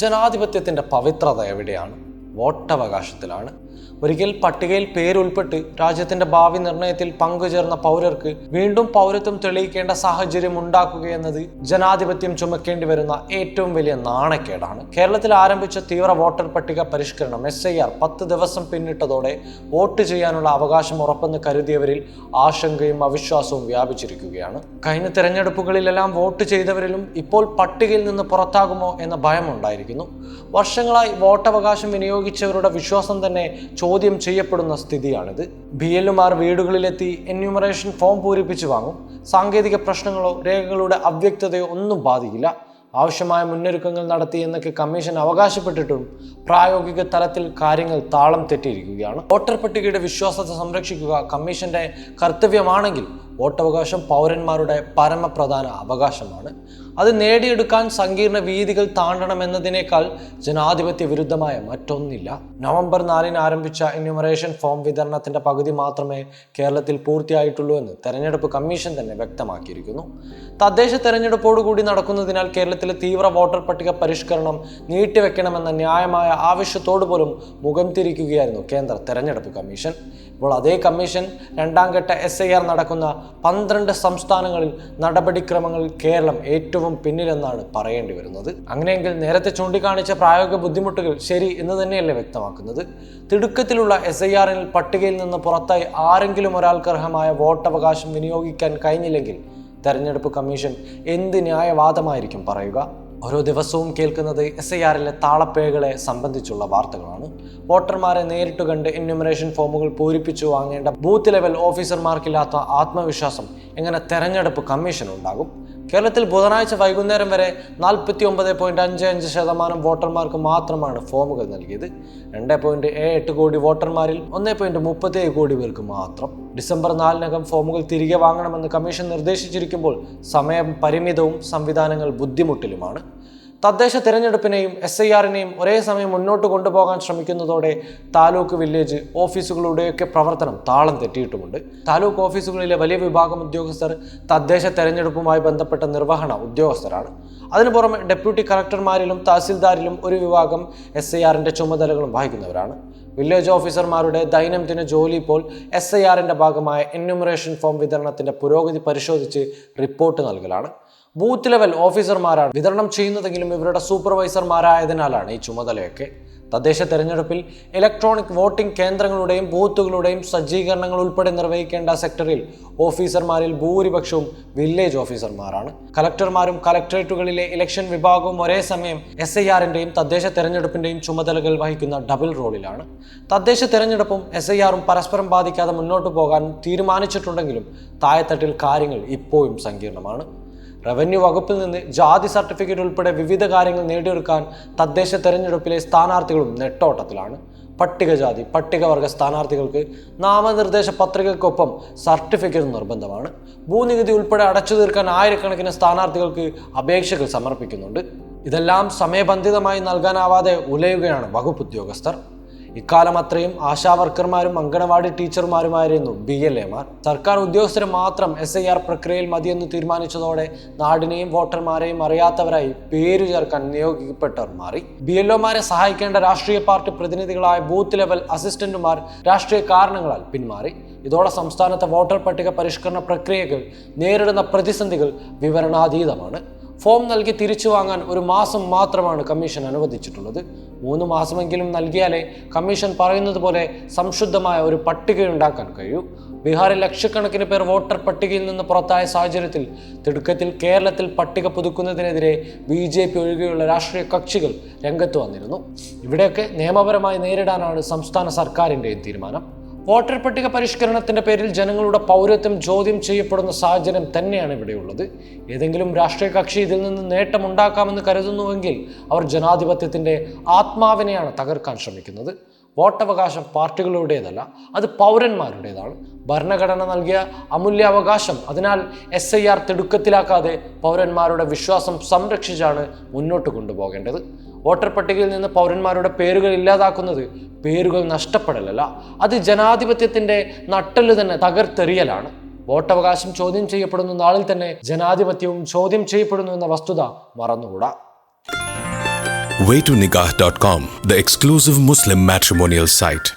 ജനാധിപത്യത്തിന്റെ പവിത്രത എവിടെയാണ്? വോട്ടവകാശത്തിലാണ്. ഒരിക്കൽ പട്ടികയിൽ പേരുൾപ്പെട്ട് രാജ്യത്തിന്റെ ഭാവി നിർണയത്തിൽ പങ്കുചേർന്ന പൗരർക്ക് വീണ്ടും പൗരത്വം തെളിയിക്കേണ്ട സാഹചര്യം ഉണ്ടാക്കുകയെന്നത് ജനാധിപത്യം ചുമക്കേണ്ടി വരുന്ന ഏറ്റവും വലിയ നാണക്കേടാണ്. കേരളത്തിൽ ആരംഭിച്ച തീവ്ര വോട്ടർ പട്ടിക പരിഷ്കരണം എസ് ഐ ആർ പത്ത് ദിവസം പിന്നിട്ടതോടെ വോട്ട് ചെയ്യാനുള്ള അവകാശം ഉറപ്പെന്ന് കരുതിയവരിൽ ആശങ്കയും അവിശ്വാസവും വ്യാപിച്ചിരിക്കുകയാണ്. കഴിഞ്ഞ തിരഞ്ഞെടുപ്പുകളിലെല്ലാം വോട്ട് ചെയ്തവരിലും ഇപ്പോൾ പട്ടികയിൽ നിന്ന് പുറത്താകുമോ എന്ന ഭയമുണ്ടായിരിക്കുന്നു. വർഷങ്ങളായി വോട്ടവകാശം വിനിയോഗിച്ചവരുടെ വിശ്വാസം തന്നെ ചോദ്യം ചെയ്യപ്പെടുന്ന സ്ഥിതിയാണിത്. ബി എല്ലുമാർ വീടുകളിലെത്തി എന്യൂമറേഷൻ ഫോം പൂരിപ്പിച്ച് വാങ്ങും. സാങ്കേതിക പ്രശ്നങ്ങളോ രേഖകളുടെ അവ്യക്തതയോ ഒന്നും ബാധിക്കില്ല. ആവശ്യമായ മുന്നൊരുക്കങ്ങൾ നടത്തി എന്നൊക്കെ കമ്മീഷൻ അവകാശപ്പെട്ടിട്ടും പ്രായോഗിക തലത്തിൽ കാര്യങ്ങൾ താളം തെറ്റിയിരിക്കുകയാണ്. വോട്ടർ പട്ടികയുടെ വിശ്വാസത്തെ സംരക്ഷിക്കുക കമ്മീഷന്റെ കർത്തവ്യമാണെങ്കിൽ വോട്ടവകാശം പൗരന്മാരുടെ പരമപ്രധാന അവകാശമാണ്. അത് നേടിയെടുക്കാൻ സങ്കീർണ വീതികൾ താണ്ടണമെന്നതിനേക്കാൾ ജനാധിപത്യ വിരുദ്ധമായ മറ്റൊന്നില്ല. നവംബർ നാലിന് ആരംഭിച്ച എന്യൂമറേഷൻ ഫോം വിതരണത്തിന്റെ പകുതി മാത്രമേ കേരളത്തിൽ പൂർത്തിയായിട്ടുള്ളൂ എന്ന് തെരഞ്ഞെടുപ്പ് കമ്മീഷൻ തന്നെ വ്യക്തമാക്കിയിരിക്കുന്നു. തദ്ദേശ തെരഞ്ഞെടുപ്പോടുകൂടി നടക്കുന്നതിനാൽ കേരളത്തിലെ തീവ്ര വോട്ടർ പട്ടിക പരിഷ്കരണം നീട്ടിവെക്കണമെന്ന ന്യായമായ ആവശ്യത്തോട് പോലും മുഖം തിരിക്കുകയായിരുന്നു കേന്ദ്ര തെരഞ്ഞെടുപ്പ് കമ്മീഷൻ. ഇപ്പോൾ അതേ കമ്മീഷൻ രണ്ടാം ഘട്ട എസ് ഐ ആർ നടക്കുന്ന പന്ത്രണ്ട് സംസ്ഥാനങ്ങളിൽ നടപടിക്രമങ്ങളിൽ കേരളം ഏറ്റവും പിന്നിലെന്നാണ് പറയേണ്ടി വരുന്നത്. അങ്ങനെയെങ്കിൽ നേരത്തെ ചൂണ്ടിക്കാണിച്ച പ്രായോഗിക ബുദ്ധിമുട്ടുകൾ ശരി എന്ന് തന്നെയല്ലേ വ്യക്തമാക്കുന്നത്. തിടുക്കത്തിലുള്ള എസ് ഐ ആറിൽ പട്ടികയിൽ നിന്ന് പുറത്തായി ആരെങ്കിലും ഒരാൾക്ക് അർഹമായ വോട്ടവകാശം വിനിയോഗിക്കാൻ കഴിഞ്ഞില്ലെങ്കിൽ തെരഞ്ഞെടുപ്പ് കമ്മീഷൻ എന്ത് ന്യായവാദമായിരിക്കും പറയുക? ഓരോ ദിവസവും കേൾക്കുന്നത് എസ് ഐ ആറിലെ താളപ്പേകളെ സംബന്ധിച്ചുള്ള വാർത്തകളാണ്. വോട്ടർമാരെ നേരിട്ട് കണ്ട് എന്യൂമറേഷൻ ഫോമുകൾ പൂരിപ്പിച്ചു വാങ്ങേണ്ട ബൂത്ത് ലെവൽ ഓഫീസർമാർക്കില്ലാത്ത ആത്മവിശ്വാസം എങ്ങനെ തെരഞ്ഞെടുപ്പ് കമ്മീഷൻ ഉണ്ടാകും? കേരളത്തിൽ ബുധനാഴ്ച വൈകുന്നേരം വരെ നാൽപ്പത്തി ഒമ്പത് പോയിന്റ് അഞ്ച് അഞ്ച് ശതമാനം വോട്ടർമാർക്ക് മാത്രമാണ് ഫോമുകൾ നൽകിയത്. രണ്ട് പോയിന്റ് ഏഴ് എട്ട് കോടി വോട്ടർമാരിൽ ഒന്ന് പോയിന്റ് മുപ്പത്തേഴ് കോടി പേർക്ക് മാത്രം. ഡിസംബർ നാലിനകം ഫോമുകൾ തിരികെ വാങ്ങണമെന്ന് കമ്മീഷൻ നിർദ്ദേശിച്ചിരിക്കുമ്പോൾ സമയം പരിമിതവും സംവിധാനങ്ങൾ ബുദ്ധിമുട്ടിലുമാണ്. തദ്ദേശ തിരഞ്ഞെടുപ്പിനെയും എസ് ഐ ആറിനെയും ഒരേ സമയം മുന്നോട്ട് കൊണ്ടുപോകാൻ ശ്രമിക്കുന്നതോടെ താലൂക്ക് വില്ലേജ് ഓഫീസുകളുടെയൊക്കെ പ്രവർത്തനം താളം തെറ്റിയിട്ടുമുണ്ട്. താലൂക്ക് ഓഫീസുകളിലെ വലിയ വിഭാഗം ഉദ്യോഗസ്ഥർ തദ്ദേശ തെരഞ്ഞെടുപ്പുമായി ബന്ധപ്പെട്ട നിർവഹണ ഉദ്യോഗസ്ഥരാണ്. അതിനു പുറമെ ഡെപ്യൂട്ടി കളക്ടർമാരിലും തഹസിൽദാരിലും ഒരു വിഭാഗം എസ് ഐ ആറിന്റെ ചുമതലകളും വഹിക്കുന്നവരാണ്. വില്ലേജ് ഓഫീസർമാരുടെ ദൈനംദിന ജോലി ഇപ്പോൾ എസ് ഐ ആറിന്റെ ഭാഗമായ എന്യൂമറേഷൻ ഫോം വിതരണത്തിന്റെ പുരോഗതി പരിശോധിച്ച് റിപ്പോർട്ട് നൽകലാണ്. ബൂത്ത് ലെവൽ ഓഫീസർമാരാണ് വിതരണം ചെയ്യുന്നതെങ്കിലും ഇവരുടെ സൂപ്പർവൈസർമാരായതിനാലാണ് ഈ ചുമതലയൊക്കെ. തദ്ദേശ തെരഞ്ഞെടുപ്പിൽ ഇലക്ട്രോണിക് വോട്ടിംഗ് കേന്ദ്രങ്ങളുടെയും ബൂത്തുകളുടെയും സജ്ജീകരണങ്ങൾ ഉൾപ്പെടെ നിർവഹിക്കേണ്ട സെക്ടറിൽ ഓഫീസർമാരിൽ ഭൂരിപക്ഷവും വില്ലേജ് ഓഫീസർമാരാണ്. കലക്ടർമാരും കലക്ടറേറ്റുകളിലെ ഇലക്ഷൻ വിഭാഗവും ഒരേ സമയം എസ് ഐ ആറിന്റെയും തദ്ദേശ തെരഞ്ഞെടുപ്പിന്റെയും ചുമതലകൾ വഹിക്കുന്ന ഡബിൾ റോളിലാണ് തദ്ദേശ തെരഞ്ഞെടുപ്പും എസ് ഐ ആറും പരസ്പരം ബാധിക്കാതെ മുന്നോട്ട് പോകാൻ തീരുമാനിച്ചിട്ടുണ്ടെങ്കിലും താഴെത്തട്ടിൽ കാര്യങ്ങൾ ഇപ്പോഴും സങ്കീർണമാണ്. റവന്യൂ വകുപ്പിൽ നിന്ന് ജാതി സർട്ടിഫിക്കറ്റ് ഉൾപ്പെടെ വിവിധ കാര്യങ്ങൾ നേടിയെടുക്കാൻ തദ്ദേശ തെരഞ്ഞെടുപ്പിലെ സ്ഥാനാർത്ഥികളും നെട്ടോട്ടത്തിലാണ്. പട്ടികജാതി പട്ടികവർഗ സ്ഥാനാർത്ഥികൾക്ക് നാമനിർദ്ദേശ പത്രികയ്ക്കൊപ്പം സർട്ടിഫിക്കറ്റ് നിർബന്ധമാണ്. ഭൂനികുതി ഉൾപ്പെടെ അടച്ചു തീർക്കാൻ ആയിരക്കണക്കിന് സ്ഥാനാർത്ഥികൾക്ക് അപേക്ഷകൾ സമർപ്പിക്കുന്നുണ്ട്. ഇതെല്ലാം സമയബന്ധിതമായി നൽകാനാവാതെ ഉലയുകയാണ് വകുപ്പ് ഉദ്യോഗസ്ഥർ. ഇക്കാലം അത്രയും ആശാവർക്കർമാരും അങ്കണവാടി ടീച്ചർമാരുമായിരുന്നു ബി എൽ എമാർ. സർക്കാർ ഉദ്യോഗസ്ഥരെ മാത്രം എസ് ഐ ആർ പ്രക്രിയയിൽ മതിയെന്ന് തീരുമാനിച്ചതോടെ നാടിനെയും വോട്ടർമാരെയും അറിയാത്തവരായി പേരു ചേർക്കാൻ നിയോഗിക്കപ്പെട്ടവർ മാറി. ബി എൽ ഒമാരെ സഹായിക്കേണ്ട രാഷ്ട്രീയ പാർട്ടി പ്രതിനിധികളായ ബൂത്ത് ലെവൽ അസിസ്റ്റന്റുമാർ രാഷ്ട്രീയ കാരണങ്ങളാൽ പിന്മാറി. ഇതോടെ സംസ്ഥാനത്തെ വോട്ടർ പട്ടിക പരിഷ്കരണ പ്രക്രിയകൾ നേരിടുന്ന പ്രതിസന്ധികൾ വിവരണാതീതമാണ്. ഫോം നൽകി തിരിച്ചു വാങ്ങാൻ ഒരു മാസം മാത്രമാണ് കമ്മീഷൻ അനുവദിച്ചിട്ടുള്ളത്. മൂന്ന് മാസമെങ്കിലും നൽകിയാലേ കമ്മീഷൻ പറയുന്നത് പോലെ സംശുദ്ധമായ ഒരു പട്ടിക ഉണ്ടാക്കാൻ കഴിയൂ. ബീഹാറിൽ ലക്ഷക്കണക്കിന് പേർ വോട്ടർ പട്ടികയിൽ നിന്ന് പുറത്തായ സാഹചര്യത്തിൽ തിടുക്കത്തിൽ കേരളത്തിൽ പട്ടിക പുതുക്കുന്നതിനെതിരെ ബി ജെ പി ഒഴികെയുള്ള രാഷ്ട്രീയ കക്ഷികൾ രംഗത്ത് വന്നിരുന്നു. ഇവിടെയൊക്കെ നിയമപരമായി നേരിടാനാണ് സംസ്ഥാന സർക്കാരിന്റെയും തീരുമാനം. വോട്ടർ പട്ടിക പരിഷ്കരണത്തിന്റെ പേരിൽ ജനങ്ങളുടെ പൗരത്വം ചോദ്യം ചെയ്യപ്പെടുന്ന സാഹചര്യം തന്നെയാണ് ഇവിടെയുള്ളത്. ഏതെങ്കിലും രാഷ്ട്രീയ കക്ഷി ഇതിൽ നിന്ന് നേട്ടമുണ്ടാക്കാമെന്ന് കരുതുന്നുവെങ്കിൽ അവർ ജനാധിപത്യത്തിന്റെ ആത്മാവിനെയാണ് തകർക്കാൻ ശ്രമിക്കുന്നത്. വോട്ടവകാശം പാർട്ടികളുടേതല്ല അത് പൗരന്മാരുടേതാണ്. ഭരണഘടന നൽകിയ അമൂല്യാവകാശം അതിനാൽ എസ് ഐ ആർ തിടുക്കത്തിലാക്കാതെ പൗരന്മാരുടെ വിശ്വാസം സംരക്ഷിച്ചാണ് മുന്നോട്ട് കൊണ്ടുപോകേണ്ടത്. വോട്ടർ പട്ടികയിൽ നിന്ന് പൗരന്മാരുടെ പേരുകൾ ഇല്ലാതാക്കുന്നത് പേരുകൾ നഷ്ടപ്പെടലല്ല. അത് ജനാധിപത്യത്തിന്റെ നട്ടൽ തന്നെ തകർത്തെറിയലാണ്. വോട്ടവകാശം ചോദ്യം ചെയ്യപ്പെടുന്ന നാളിൽ തന്നെ ജനാധിപത്യവും ചോദ്യം ചെയ്യപ്പെടുന്നു എന്ന വസ്തുത മറന്നുകൂടാ. Waytonikah.com, the exclusive Muslim matrimonial site.